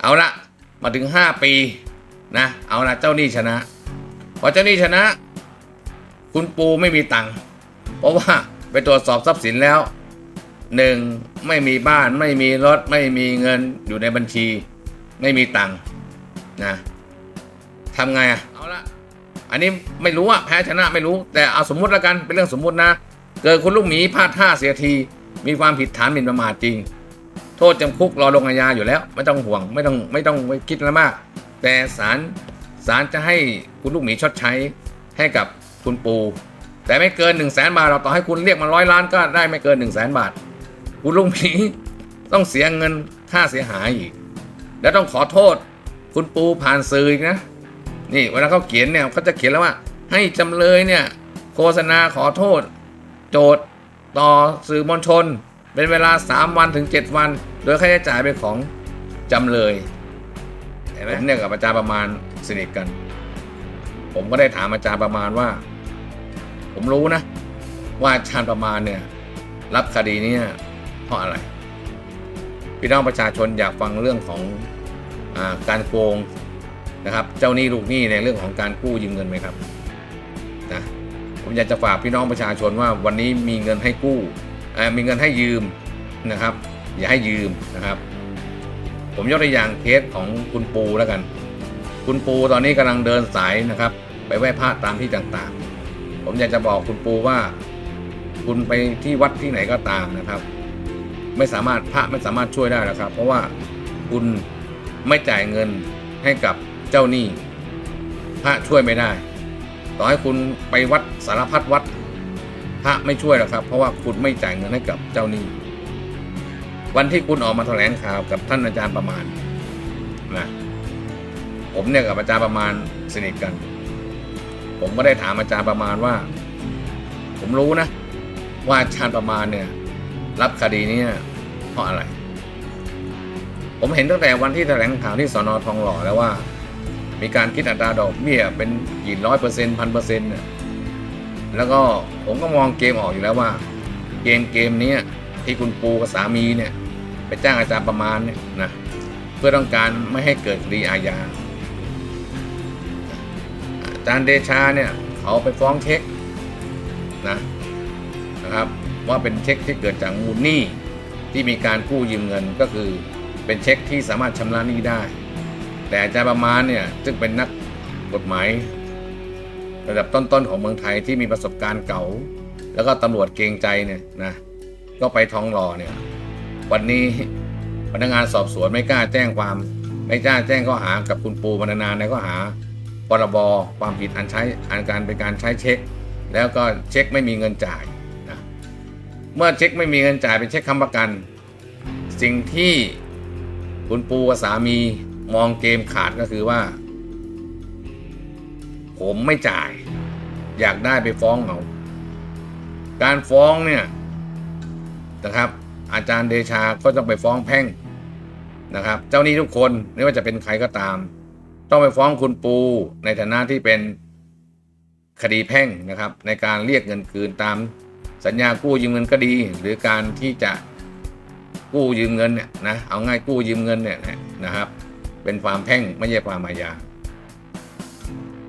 เอาละมาถึงห้าปีนะเอาละเจ้าหนี้ชนะพอเจ้าหนี้ชนะ คุณปูไม่มีตังค์เพราะว่าไปตรวจสอบทรัพย์สินแล้วหนึ่งไม่มีบ้านไม่มีรถไม่มีเงินอยู่ในบัญชี ไม่มีตังค์นะทำไงอะเอาละอันนี้ไม่รู้อะแพ้ชนะไม่รู้ แต่เอาสมมุติล้วกันเป็นเรื่องสมมุตินะ เกิดคุณลูกหมีพลาดท่าเสียที มีความผิดฐานหมิ่นประมาทจริง โทษจำคุกรอลงอาญาอยู่แล้ว ไม่ต้องห่วงไม่ต้องไม่ต้องไปคิดอะไรมาก แต่ศาลศาลจะให้คุณลูกหมีชดใช้ให้กับคุณปู แต่ไม่เกิน1นึ่งแสนบาทเราต่อให้คุณเรียกมาร้อยล้านก็ได้ไม่เกิน1นึ่งแสนบาท คุณลุงหมีต้องเสียเงินค่าเสียหายอีก แล้วต้องขอโทษคุณปูผ่านสื่ออีกนะนี่เวลาเขาเขียนเนี่ยเขาจะเขียนแล้วว่า ให้จำเลยเนี่ยโฆษณาขอโทษ โจทย์ต่อสื่อมวลชน เป็นเวลา 3 วันถึง 7 วัน โดยค่าใช้จ่ายเป็นของจำเลยเห็นไหมผมเนี่ยกับอาจารย์ประมาณสนิทกัน ผมก็ได้ถามอาจารย์ประมาณว่า ผมรู้นะ ว่าอาจารย์ประมาณเนี่ย รับคดีนี้เพราะอะไรพี่น้องประชาชนอยากฟังเรื่องของอการโกงนะครับ เจ้าหนี้ลูกหนี้ในเรื่องของการกู้ยืมเงินไหมครับนะผมอยากจะฝากพี่น้องประชาชนว่าวันนี้มีเงินให้กู้ มีเงินให้ยืมนะครับ อย่าให้ยืมนะครับ ผมยกตัวอย่างเคสของคุณปูแล้วกัน คุณปูตอนนี้กำลังเดินสายนะครับ ไปไหว้พระตามที่ต่างๆ ผมอยากจะบอกคุณปูว่า คุณไปที่วัดที่ไหนก็ตามนะครับ ไม่สามารถพระไม่สามารถช่วยได้แล้วครับ เพราะว่าคุณไม่จ่ายเงินให้กับเจ้าหนี้พระช่วยไม่ได้ ต่อให้คุณไปวัดสารพัดวัด ระไม่ช่วยหรอกครับ เพราะว่าคุณไม่จ่ายเงินให้กับเจ้าหนี้ วันที่คุณออกมาแถลงข่าวกับท่านอาจารย์ประมาณนะผมเนี่ยกับอาจารย์ประมาณสนิทกัน ผมก็ได้ถามอาจารย์ประมาณว่า ผมรู้นะ ว่าอาจารย์ประมาณเนี่ยรับคดีนี้เพราะอะไร ผมเห็นตั้งแต่วันที่แถลงข่าวที่สอนอทองหล่อแล้วว่า มีการคิดอัตราดอกเบี้ยเป็นกี่ร้อยเปอร์เซ็นต์พันเปอร์เซ็นต์เนี่ย แล้วก็ผมก็มองเกมออกอยู่แล้วว่า เกมเกมนี้ที่คุณปูกับสามีเนี่ยไปจ้างอาจารย์ประมาณเนี่ยนะเพื่อต้องการไม่ให้เกิดคดีอาญาอาจารย์เดชาเนี่ยเขาไปฟ้องเช็คนะนะครับว่าเป็นเช็คที่เกิดจากมูลหนี้ที่มีการกู้ยืมเงินก็คือเป็นเช็คที่สามารถชำระหนี้ได้ แต่อาจารย์ประมาณเนี่ยซึ่งเป็นนักกฎหมาย ระดับต้นๆของเมืองไทยที่มีประสบการณ์เก่า แล้วก็ตำรวจเกรงใจเนี่ยนะก็ไปท้องรอเนี่ย วันนี้พนักงานสอบสวนไม่กล้าแจ้งความ ไม่กล้าแจ้งข้อหากับคุณปูพรรณนาในข้อหาพรบความผิดอันใช้อันการเป็นการใช้เช็ค แล้วก็เช็คไม่มีเงินจ่ายนะเมื่อเช็คไม่มีเงินจ่ายเป็นเช็คค้ำประกัน สิ่งที่คุณปูกับสามีมองเกมขาดก็คือว่า ผมไม่จ่าย อยากได้ไปฟ้องเอาการฟ้องเนี่ยนะครับ อาจารย์เดชาก็ต้องไปฟ้องแพ่งนะครับ เจ้าหนี้ทุกคนไม่ว่าจะเป็นใครก็ตาม ต้องไปฟ้องคุณปูในฐานะที่เป็นคดีแพ่งนะครับ ในการเรียกเงินคืนตามสัญญากู้ยืมเงินก็ดี หรือการที่จะกู้ยืมเงินเนี่ยนะเอาง่ายกู้ยืมเงินเนี่ยนะครับ เป็นความแพ่งไม่ใช่ความอาญา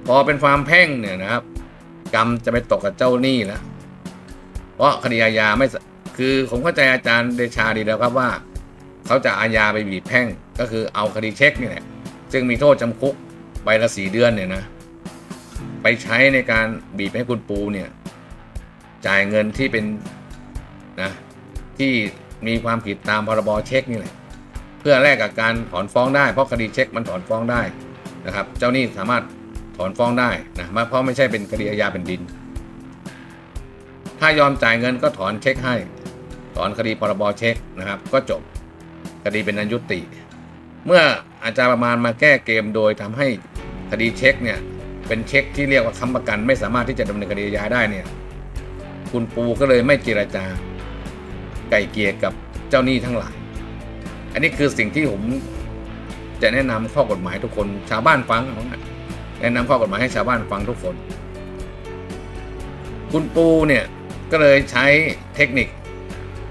พอเป็นความแพ่งเนี่ยนะครับ กรรมจะไปตกกับเจ้าหนี้แล้วเพราะคดีอาญาไม่คือผมเข้าใจอาจารย์เดชาดีแล้วครับว่าเขาจะอาญาไปบีบแพ่ง ก็คือเอาคดีเช็คนี่แหละซึ่งมีโทษจำคุกใบละสี่เดือนเนี่ยนะ ไปใช้ในการบีบให้คุณปูเนี่ย จ่ายเงินที่เป็นนะที่มีความผิดตามพรบเช็คนี่แหละเพื่อแลกกับการถอนฟ้องได้เพราะคดีเช็คมันถอนฟ้องได้นะครับ เจ้าหนี้สามารถ ถอนฟ้องได้นะเพราะไม่ใช่เป็นคดีอาญาเป็นดิน ถ้ายอมจ่ายเงินก็ถอนเช็คให้ ถอนคดีพรบเช็คนะครับ ก็จบคดีเป็นอนยุติ เมื่ออาจารย์ประมาณมาแก้เกมโดยทำให้คดีเช็คเนี่ยเป็นเช็คที่เรียกว่าค้ำประกัน ไม่สามารถที่จะดำเนินคดีอาญาได้เนี่ยคุณปูก็เลยไม่เจรจาไก่เกลียกับเจ้าหนี้ทั้งหลาย อันนี้คือสิ่งที่ผมจะแนะนำข้อกฎหมายทุกคนชาวบ้านฟังเอง แนะนำข้อกฎหมายให้ชาวบ้านฟังทุกคน คุณปูเนี่ยก็เลยใช้เทคนิค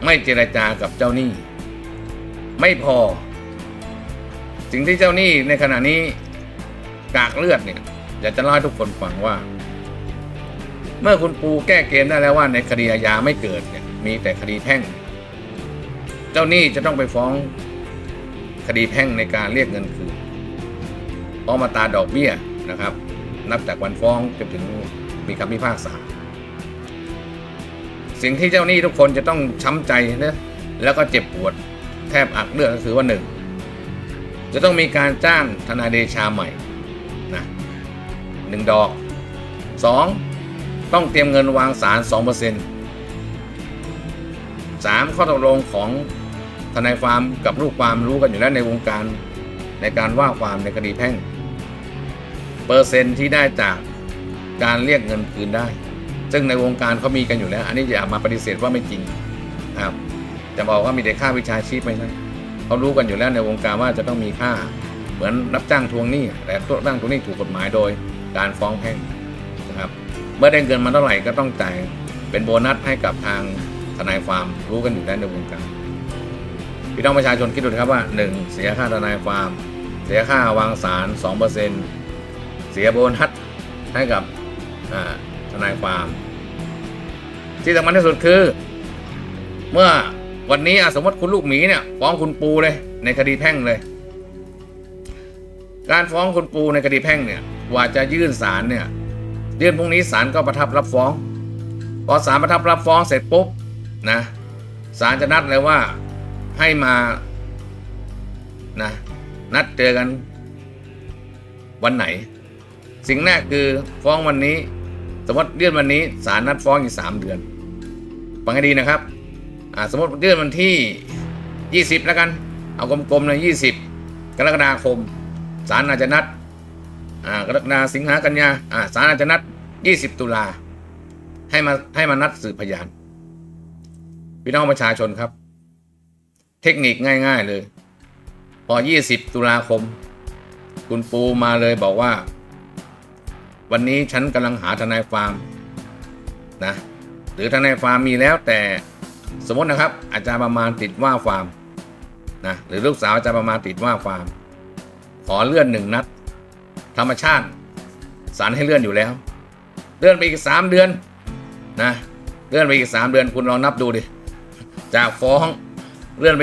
ไม่เจรจากับเจ้าหนี้ ไม่พอ สิ่งที่เจ้าหนี้ในขณะนี้กากเลือดเนี่ยอยากจะเล่าให้ทุกคนฟังว่า เมื่อคุณปูแก้เกมได้แล้วว่าในคดีอาญาไม่เกิดเนี่ยมีแต่คดีแพ่ง เจ้าหนี้จะต้องไปฟ้องคดีแพ่งในการเรียกเงินคืนเพราะมาตาดอกเบี้ย นะครับ นับจากวันฟ้องจนถึงมีคำพิพากษา สิ่งที่เจ้าหนี้ทุกคนจะต้องช้ำใจนะแล้วก็เจ็บปวดแทบอักเลือดก็คือว่าหนึ่งจะต้องมีการจ้างทนายเดชาใหม่นะหนึ่งดอกสองต้องเตรียมเงินวางสารสองเปอร์เซ็นต์สามข้อตกลงของทนายฟาร์มกับลูกความรู้กันอยู่แล้วในวงการในการว่าความในคดีแพ่ง เปอร์เซ็นต์ที่ได้จากการเรียกเงินคืนได้ ซึ่งในวงการเขามีกันอยู่แล้ว อันนี้อย่ามาปฏิเสธว่าไม่จริงครับจะบอกว่ามีแต่ค่าวิชาชีพไม่ใช่เขารู้กันอยู่แล้วในวงการว่าจะต้องมีค่า เหมือนรับจ้างทวงหนี้แต่ตัวร่างทวงหนี้ถูกกฎหมายโดยการฟ้องแพ่งนะครับ เมื่อได้เงินมาเท่าไหร่ก็ต้องจ่ายเป็นโบนัสให้กับทางทนายความรู้กันอยู่แล้วในวงการพี่น้องประชาชนคิดดูครับว่า 1. เสียค่าทนายความ เสียค่าวางสาร2%เสียโบนัสให้กับทนายความที่สำคัญที่สุดคือ เมื่อวันนี้สมมติคุณลูกหมีเนี่ยฟ้องคุณปูเลย ในคดีแพ่งเลย การฟ้องคุณปูในคดีแพ่งเนี่ยกว่าจะยื่นศาลเนี่ยยื่นพรุ่งนี้ศาลก็ประทับรับฟ้อง พอศาลประทับรับฟ้องเสร็จปุ๊บนะศาลจะนัดเลยว่าให้มานะนัดเจอกันวันไหน สิ่งแรกคือฟ้องวันนี้ สมมติยื่นวันนี้ศาลนัดฟ้องอีกสามเดือนฟังให้ดีนะครับสมมติยื่นวันที่ 20 แล้วกัน เอากลมๆเลย20 กรกฎาคมศาลอาจจะนัดอ่ากรกฎาสิงหากันยาศาลอาจจะนัด 20 ตุลาให้มาให้มานัดสืบพยานพี่น้องประชาชนครับ เทคนิคง่าย ๆเลย พอ 20 ตุลาคม คุณปูมาเลยบอกว่า วันนี้ฉันกำลังหาทนายฟาร์มนะหรือทนายฟาร์มมีแล้วแต่สมมตินะครับ อาจารย์ประมาณติดว่าฟาร์มนะหรือลูกสาวอาจารย์ประมาณติดว่าฟาร์ม ขอเลื่อนหนึ่งนัด ธรรมชาติสารให้เลื่อนอยู่แล้ว เลื่อนไปอีกสามเดือนนะเลื่อนไปอีกสามเดือนคุณลองนับดูดิจากฟ้องเลื่อนไป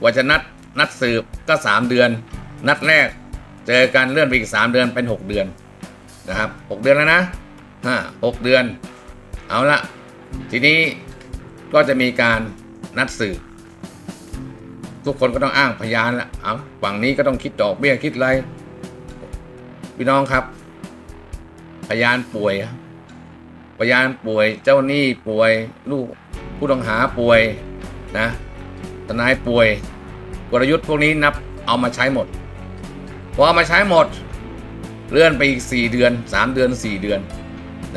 กว่าจะนัดนัดสืบก็สามเดือน นัดแรก เจอกันเลื่อนไปอีกสามเดือนเป็นหกเดือน นะครับหกเดือนแล้วนะฮะหกเดือน เอาละทีนี้ก็จะมีการนัดสืบทุกคนก็ต้องอ้างพยานละเอาฝั่งนี้ก็ต้องคิดดอกเบี้ยคิดอะไรพี่น้องครับ พยานป่วยพยานป่วย เจ้าหนี้ป่วย ลูกผู้ต้องหาป่วยนะทนายป่วย กลยุทธ์พวกนี้นับเอามาใช้หมดพอเอามาใช้หมด เลื่อนไปอีก 4 เดือน 3 เดือน 4 เดือน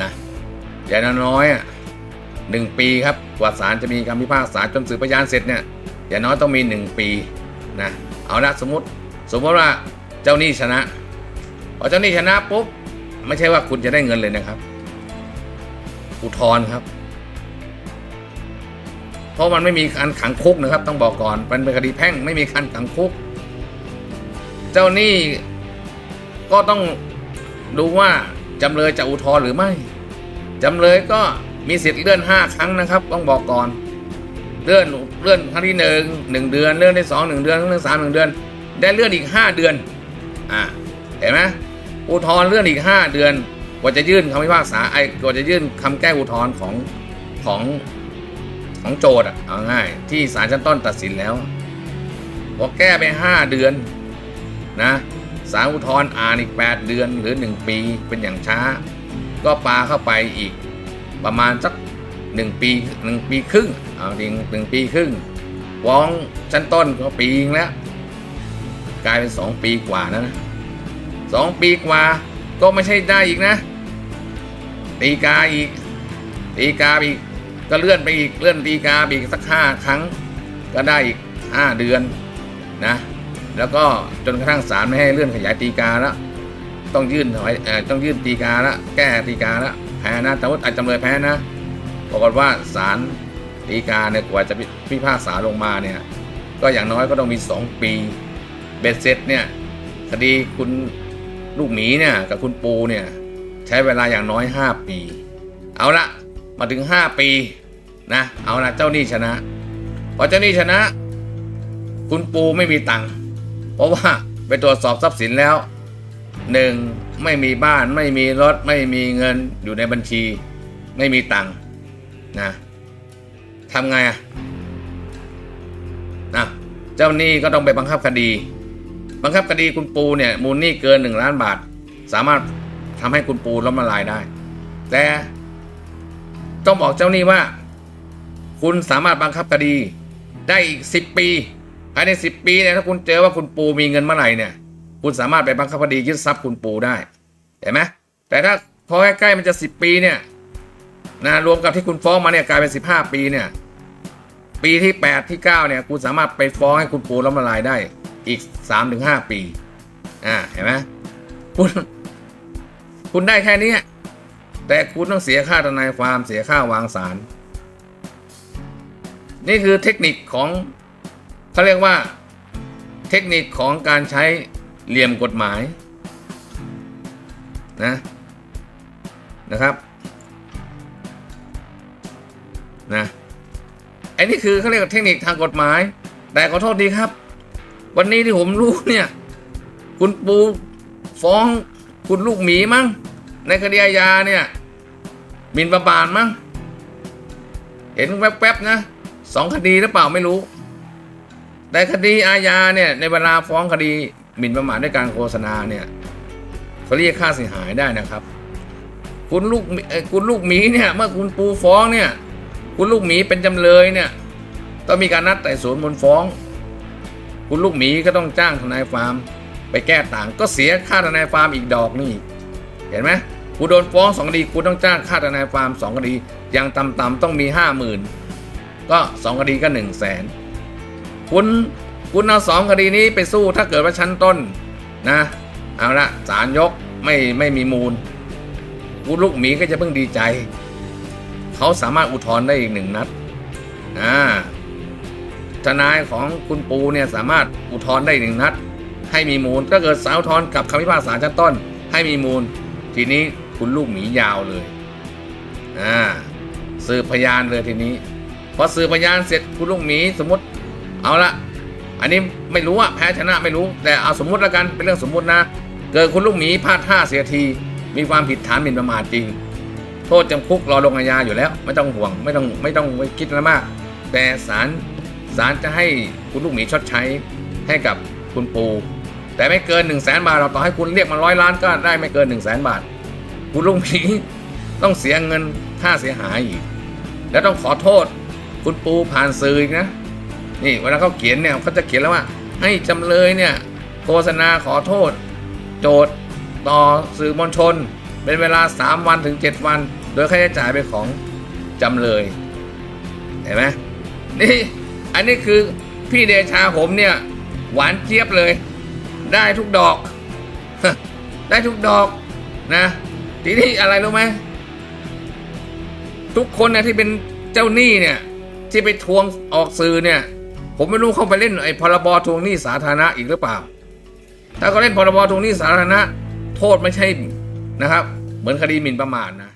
นะอย่างน้อยอะหนึ่งปีครับกว่าศาลจะมีคำพิพากษาจนสืบพยานเสร็จเนี่ยอย่างน้อยต้องมี 1 ปีนะเอาละสมมติสมมติว่าเจ้าหนี้ชนะพอเจ้าหนี้ชนะปุ๊บไม่ใช่ว่าคุณจะได้เงินเลยนะครับ อุทธรณ์ครับ เพราะมันไม่มีการขังคุกนะครับ ต้องบอกก่อนเป็นคดีแพ่งไม่มีการขังคุก เจ้าหนี้ ก็ต้องดูว่าจำเลยจะอุทธรณ์หรือไม่ จำเลยก็มีสิทธิ์เลื่อนห้าครั้งนะครับ ต้องบอกก่อน เลื่อนเลื่อนครั้งที่หนึ่งหนึ่งเดือน เลื่อนที่สองหนึ่งเดือนเลื่อนที่สามหนึ่งเดือน ได้เลื่อนอีกห้าเดือน อ่าเห็นไหมอุทธรณ์เลื่อนอีกห้าเดือนกว่าจะยื่นคำพิพากษาไอ้กว่าจะยื่นคำแก้อุทธรณ์ของของของโจทย์อะเอาง่าย ที่ศาลชั้นต้นตัดสินแล้วพอแก้ไปห้าเดือนนะ ศาลอุทธรณ์อ่านอีก 8 เดือนหรือ 1 ปีเป็นอย่างช้า ก็ปาเข้าไปอีกประมาณสัก 1 ปี 1 ปีครึ่งเอาจริงหนึ่งปีครึ่งฟ้องชั้นต้นก็ปีแล้ว กลายเป็น 2 ปีกว่านะสองปีกว่าก็ไม่ใช่ได้อีกนะ ตีกาอีก ตีกาอีก ก็เลื่อนไปอีกเลื่อนตีกาอีกสักห้าครั้ง ก็ได้อีกห้าเดือนนะ แล้วก็จนกระทั่งศาลไม่ให้เลื่อนขยายตีกาแล้วต้องยื่นถอยต้องยื่นตีกาแล้วแก้ตีกาแล้วแพ้นะแต่ว่าอาจจำเลยแพ้นะปรากฏว่าศาลตีกาเนี่ยกว่าจะพิพากษาลงมาเนี่ยก็อย่างน้อยก็ต้องมี 2 ปีเบ็ดเสร็จเนี่ยคดีคุณลูกหมีเนี่ยกับคุณปูเนี่ยใช้เวลาอย่างน้อยห้าปี เอาละมาถึงห้าปีนะเอาละเจ้าหนี้ชนะพอเจ้าหนี้ชนะ คุณปูไม่มีตังค์ เพราะว่าไปตรวจสอบทรัพย์สินแล้วหนึ่งไม่มีบ้านไม่มีรถไม่มีเงินอยู่ในบัญชี ไม่มีตังค์นะทำไงอะนะเจ้าหนี้ก็ต้องไปบังคับคดี บังคับคดีคุณปูเนี่ยมูลหนี้เกินหนึ่งล้านบาท สามารถทำให้คุณปูล้มละลายได้ แต่ต้องบอกเจ้าหนี้ว่า คุณสามารถบังคับคดีได้อีกสิบปี ภายในสิบปีเนี่ยถ้าคุณเจอว่าคุณปูมีเงินเมื่อไหร่เนี่ย คุณสามารถไปบังคับคดียึดทรัพย์คุณปูได้เห็นไหมแต่ถ้าพอใกล้ๆมันจะสิบปีเนี่ยนะรวมกับที่คุณฟ้องมาเนี่ยกลายเป็นสิบห้าปีเนี่ย ปีที่แปดที่เก้าเนี่ยคุณสามารถไปฟ้องให้คุณปูล้มละลายได้อีกสามถึงห้าปีอ่าเห็นไหมคุณคุณได้แค่นี้แต่คุณต้องเสียค่าทนายความเสียค่าวางสาร นี่คือเทคนิคของ เขาเรียกว่าเทคนิคของการใช้เหลี่ยมกฎหมายนะนะครับนะไอ้นี่คือเขาเรียกว่าเทคนิคทางกฎหมาย แต่ขอโทษดีครับ วันนี้ที่ผมรู้เนี่ย คุณปูฟ้องคุณลูกหมีมั้งในคดีอาญาเนี่ยมินประมาทมั้งเห็นแวบๆนะสองคดีหรือเปล่าไม่รู้ แต่คดีอาญาเนี่ยในเวลาฟ้องคดีหมิ่นประมาทด้วยการโฆษณาเนี่ยเขาเรียกค่าเสียหายได้นะครับ คุณลูกคุณลูกหมีเนี่ยเมื่อคุณปูฟ้องเนี่ยคุณลูกหมีเป็นจำเลยเนี่ยต้องมีการนัดไต่สวนมูลฟ้อง คุณลูกหมีก็ต้องจ้างทนายฟาร์ม ไปแก้ต่างก็เสียค่าทนายฟาร์มอีกดอกนี่เห็นไหมคุณโดนฟ้องสองคดีคุณต้องจ้างค่าทนายฟาร์มสองคดีอย่างต่ำๆต้องมีห้าหมื่นก็สองคดีก็หนึ่งแสน คุณคุณเอาสองคดีนี้ไปสู้ถ้าเกิดว่าชั้นต้นนะ เอาละศาลยกไม่ไม่มีมูลคุณลูกหมีก็จะเพิ่งดีใจ เขาสามารถอุทธรณ์ได้อีกหนึ่งนัดอ่าทนายของคุณปูเนี่ยสามารถอุทธรณ์ได้อีกหนึ่งนัด ให้มีมูลก็เกิดสาวทรกับคำพิพากษาชั้นต้น ให้มีมูล ทีนี้คุณลูกหมียาวเลยอ่าสืบพยานเลยทีนี้ พอสืบพยานเสร็จคุณลูกหมีสมมติ เอาละอันนี้ไม่รู้อะแพ้ชนะไม่รู้ แต่เอาสมมุติล้วกันเป็นเรื่องสมมุตินะ เกิดคุณลูกหมีพลาดท่าเสียที มีความผิดฐานหมิ่นประมาทจริง โทษจำคุกรอลงอาญาอยู่แล้ว ไม่ต้องห่วงไม่ต้องไม่ต้องไปคิดอะไรมาก แต่ศาลศาลจะให้คุณลูกหมีชดใช้ให้กับคุณปู แต่ไม่เกิน1นึ่งแสนบาทเราต่อให้คุณเรียกมาร้อยล้านก็ได้ไม่เกิน1นึ่งแสนบาท คุณลุงผีต้องเสียเงินค่าเสียหายอีก แล้วต้องขอโทษคุณปูผ่านสื่ออีกนะ นี่เวลาเขาเขียนเนี่ยเขาจะเขียนแล้วว่า ให้จำเลยเนี่ยโฆษณาขอโทษ โจทย์ต่อสื่อมวลชน เป็นเวลา 3 วันถึง 7 วัน โดยค่าใช้จ่ายเป็นของจำเลย เห็นไหมนี่อันนี้คือพี่เดชาผมเนี่ย หวานเจี๊ยบเลย ได้ทุกดอก ได้ทุกดอกนะทีนี้อะไรรู้ไหมทุกคนนะที่เป็นเจ้าหนี้เนี่ย ที่ไปทวงออกสื่อเนี่ย ผมไม่รู้เข้าไปเล่นไอ้พรบทวงหนี้สาธารณะอีกหรือเปล่า ถ้าเขาเล่นพรบทวงหนี้สาธารณะ โทษไม่ใช่นะครับ เหมือนคดีหมิ่นประมาทนะ